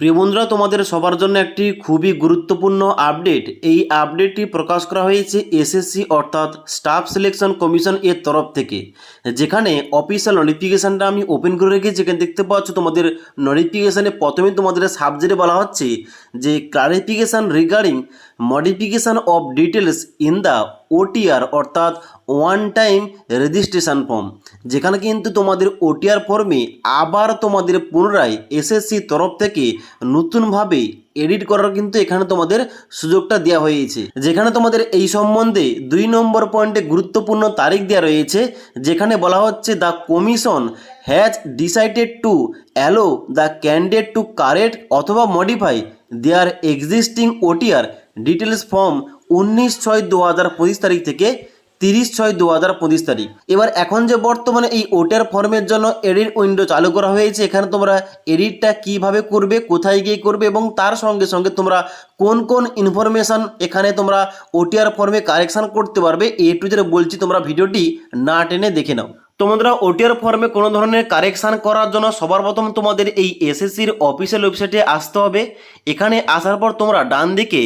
প্রিয় বন্ধুরা, তোমাদের সবার জন্য একটি খুবই গুরুত্বপূর্ণ আপডেট। এই আপডেটটি প্রকাশ করা হয়েছে এসএসসি অর্থাৎ স্টাফ সিলেকশন কমিশন এর তরফ থেকে। যেখানে অফিসিয়াল নোটিফিকেশানটা আমি ওপেন করে রেখেছি। যেখানে দেখতে পাচ্ছ তোমাদের নোটিফিকেশানে প্রথমে তোমাদের সাবজেক্টে বলা হচ্ছে যে clarification regarding modification of details in the OTR অর্থাৎ ওয়ান টাইম রেজিস্ট্রেশন ফর্ম যেখানে কিন্তু তোমাদের ওটিআর ফর্মে আবার তোমাদের পুনরায় এসএসসি তরফ থেকে নতুনভাবে এডিট করার কিন্তু এখানে তোমাদের সুযোগটা দেওয়া হয়েছে। যেখানে তোমাদের এই সম্বন্ধে দুই নম্বর পয়েন্টে গুরুত্বপূর্ণ তারিখ দেওয়া রয়েছে, যেখানে বলা হচ্ছে the commission has decided to allow the candidate to correct অথবা modify their existing OTR details form উনিশ ছয় দু হাজার পঁচিশ তারিখ থেকে তিরিশ ছয় দু হাজার পঁচিশ তারিখ। এবার এখন যে বর্তমানে এই ওটার ফর্মের জন্য এডিট উইন্ডো চালু করা হয়েছে, এখানে তোমরা এডিটটা কীভাবে করবে, কোথায় গিয়ে করবে এবং তার সঙ্গে সঙ্গে তোমরা কোন কোন ইনফরমেশান এখানে তোমরা ওটিআর ফর্মে কারেকশান করতে পারবে এ টু জেড বলছি তোমরা ভিডিওটি না টেনে দেখে নাও। তো বন্ধুরা ওটিআর ফর্মে কোনো ধরনের কারেকশান করার জন্য সবার প্রথম তোমাদের এই এসএসসির অফিসিয়াল ওয়েবসাইটে আসতে হবে। এখানে আসার পর তোমরা ডান দিকে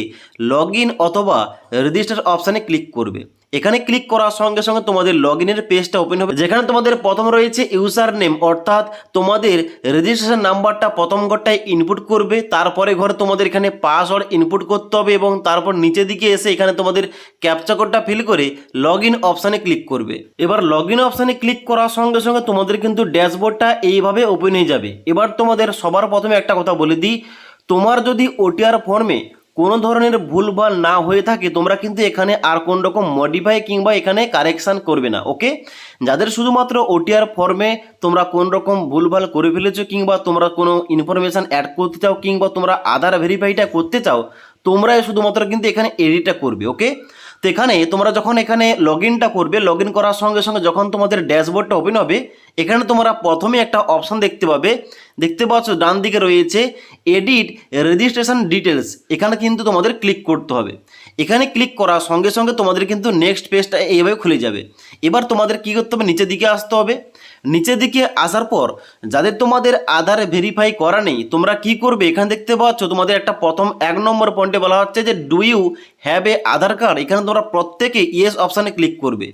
লগ অথবা রেজিস্টার অপশানে ক্লিক করবে। এখানে ক্লিক করার সঙ্গে সঙ্গে তোমাদের লগ ইনের পেজটা ওপেন হবে। যেখানে তোমাদের প্রথম রয়েছে ইউজার নেম অর্থাৎ তোমাদের রেজিস্ট্রেশন নাম্বারটা প্রথম ঘরটায় ইনপুট করবে, তারপরে ঘরে তোমাদের এখানে পাসওয়ার্ড ইনপুট করতে হবে এবং তারপর নিচে দিকে এসে এখানে তোমাদের ক্যাপচা কোডটা ফিল করে লগ ইন অপশানে ক্লিক করবে। এবার লগ ইন অপশানে ক্লিক করার সঙ্গে সঙ্গে তোমাদের কিন্তু ড্যাশবোর্ডটা এইভাবে ওপেন হয়ে যাবে। এবার তোমাদের সবার প্রথমে একটা কথা বলে দিই, তোমার যদি ওটিআর ফর্মে কোনো ধরনের ভুলভাল না হয়ে থাকে, তোমরা কিন্তু এখানে আর কোন রকম মডিফাই কিংবা এখানে কারেকশান করবে না ওকে যাদের শুধুমাত্র ওটিআর ফর্মে তোমরা কোন রকম ভুলভাল করে ফেলেছো কিংবা তোমরা কোনো ইনফরমেশান অ্যাড করতে চাও কিংবা তোমরা আধার ভেরিফাইটা করতে চাও, তোমরাই শুধুমাত্র কিন্তু এখানে এডিটটা করবে ওকে তো এখানে তোমরা যখন এখানে লগ ইনটা করবে লগ ইন করার সঙ্গে সঙ্গে যখন তোমাদের ড্যাশবোর্ডটা ওপেন হবে, এখানে তোমরা প্রথমে একটা অপশন দেখতে পাবে। দেখতে পাচ্ছ, ডান দিকে রয়েছে এডিট রেজিস্ট্রেশন ডিটেলস এখানে কিন্তু তোমাদের ক্লিক করতে হবে। এখানে ক্লিক করার সঙ্গে সঙ্গে তোমাদের কিন্তু নেক্সট পেজটা এইভাবে খুলে যাবে। এবার তোমাদের কী করতে হবে? নিচের দিকে আসতে হবে। নিচের দিকে আসার পর, যাদের তোমাদের আধার ভেরিফাই করা নেই, তোমরা কি করবে? এখানে দেখতে পাচ্ছ, তোমাদের একটা প্রথম এক নম্বর পয়েন্টে বলা হচ্ছে যে do you have a Aadhaar card এখানে তোমরা প্রত্যেকে ইয়েস অপশানে ক্লিক করবে।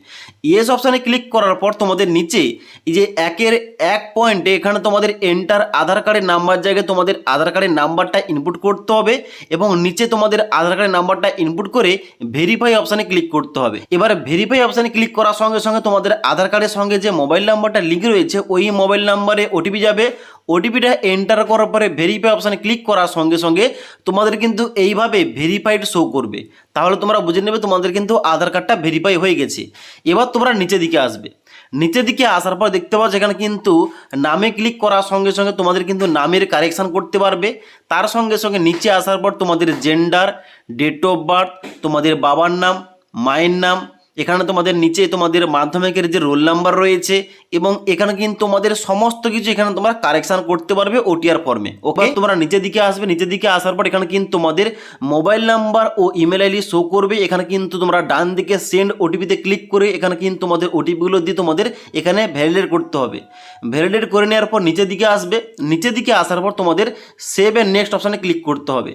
ইয়েস অপশানে ক্লিক করার পর তোমাদের নিচে এই যে একের এক পয়েন্টে এখানে তোমাদের এন্টার আধার কার্ডের নাম্বার জায়গায় তোমাদের আধার কার্ডের নাম্বারটা ইনপুট করতে হবে এবং নিচে তোমাদের আধার কার্ডের নাম্বারটা ইনপুট করে ভেরিফাই অপশানে ক্লিক করতে হবে। এবার ভেরিফাই অপশানে ক্লিক করার সঙ্গে সঙ্গে তোমাদের আধার কার্ডের সঙ্গে যে মোবাইল নাম্বারটা লিঙ্ক রয়েছে, ওই মোবাইল নাম্বারে ওটিপি যাবে। ওটিপিটা এন্টার করার পরে ভেরিফাই অপশানে ক্লিক করার সঙ্গে সঙ্গে তোমাদের কিন্তু এইভাবে ভেরিফাইড শো করবে। তাহলে তোমরা বুঝে নেবে তোমাদের কিন্তু আধার কার্ডটা ভেরিফাই হয়ে গেছে। এবার তোমরা নিচে দিকে আসবে। নিচের দিকে আসার পর দেখতে পাচ্ছ এখানে কিন্তু নামে ক্লিক করার সঙ্গে সঙ্গে তোমাদের কিন্তু নামের কারেকশান করতে পারবে। তার সঙ্গে সঙ্গে নিচে আসার পর তোমাদের জেন্ডার ডেট অফ বার্থ তোমাদের বাবার নাম, মায়ের নাম এখানে তোমাদের নিচে তোমাদের মাধ্যমিকের যে রোল নাম্বার রয়েছে এবং এখানে কিন্তু তোমাদের সমস্ত কিছু এখানে তোমরা কারেকশান করতে পারবে ওটিআর ফর্মে ওকে তোমরা নিচের দিকে আসবে নিচের দিকে আসার পর এখানে কিন্তু তোমাদের মোবাইল নাম্বার ও ইমেল আইডি শো করবে। এখানে কিন্তু তোমরা ডান দিকে সেন্ড ওটিপিতে ক্লিক করে এখানে কিন্তু তোমাদের ওটিপিগুলো দিয়ে তোমাদের এখানে ভ্যালিডেট করতে হবে। ভ্যালিডেট করে নেওয়ার পর নিচের দিকে আসবে। নিচের দিকে আসার পর তোমাদের সেভ এর নেক্সট অপশানে ক্লিক করতে হবে।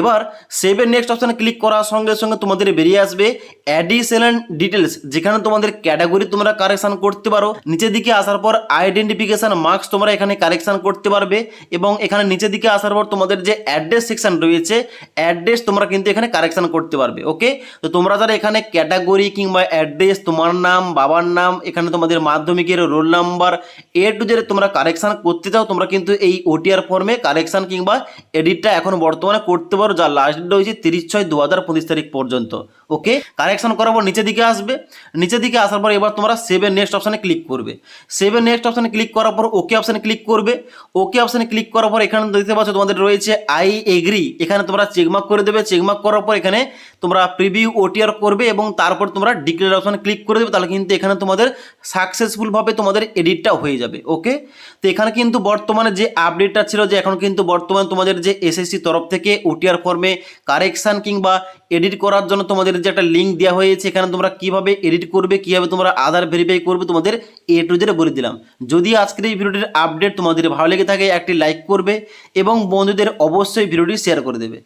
এবার সেভ এর নেক্সট অপশানে ক্লিক করার সঙ্গে সঙ্গে তোমাদের বেরিয়ে আসবে অ্যাডিশনাল ডিটেলস যেখানে তোমাদের ক্যাটাগরি তোমরা কারেকশন করতে পারো, নিচের দিকে আসার পর আইডেন্টিফিকেশন মার্কস তোমরা এখানে কারেকশন করতে পারবে, এবং এখানে নিচের দিকে আসার পর তোমাদের যে অ্যাড্রেস সেকশন রয়েছে অ্যাড্রেস তোমরা কিন্তু এখানে কারেকশন করতে পারবে ওকে তো তোমরা যারা এখানে ক্যাটাগরি কিংবা অ্যাড্রেস তোমার নাম, বাবার নাম, এখানে তোমাদের মাধ্যমিকের roll number A to Z তোমরা কারেকশন করতে চাও, তোমরা কিন্তু এই ওটিআর ফর্মে কারেকশন কিংবা এডিটটা এখন বর্তমানে করতে পারো যা লাস্ট ডেট রয়েছে তিরিশ ছয় দু হাজার পঁচিশ তারিখ পর্যন্ত ওকে কারেকশন করার পর নিচের দিকে আসবে, নিচের দিকে আসার পর এবার তোমরা সেভেন নেক্সট অপশানে ক্লিক করবে। সেভের নেক্সট অপশানে ক্লিক করার পর ওকে অপশানে ক্লিক করবে। ওকে অপশানে ক্লিক করার পর এখানে দেখতে পাচ্ছ তোমাদের রয়েছে আই এগ্রি এখানে তোমরা চেকমার্ক করে দেবে। চেকমার্ক করার পর এখানে তোমরা প্রিভিউ ওটিআর করবে এবং তারপর তোমরা ডিক্লেয়ার অপশানে ক্লিক করে দেবে, তাহলে কিন্তু এখানে তোমাদের সাকসেসফুলভাবে তোমাদের এডিটটা হয়ে যাবে ওকে তো এখানে কিন্তু বর্তমানে যে আপডেটটা ছিল, যে এখন কিন্তু বর্তমানে তোমাদের যে এসএসসি তরফ থেকে ওটিআর ফর্মে কারেকশান কিংবা এডিট করার জন্য তোমাদের যে একটা লিঙ্ক দেওয়া হয়েছে, এখানে তোমরা কীভাবে এডিট করবে, কীভাবে তোমরা আধার ভেরিফাই করবে, তোমাদের এ টু জেড বলে দিলাম। যদি আজকের এই ভিডিওটির আপডেট তোমাদের ভালো লেগে থাকে, একটি লাইক করবে এবং বন্ধুদের অবশ্যই ভিডিওটি শেয়ার করে দেবে।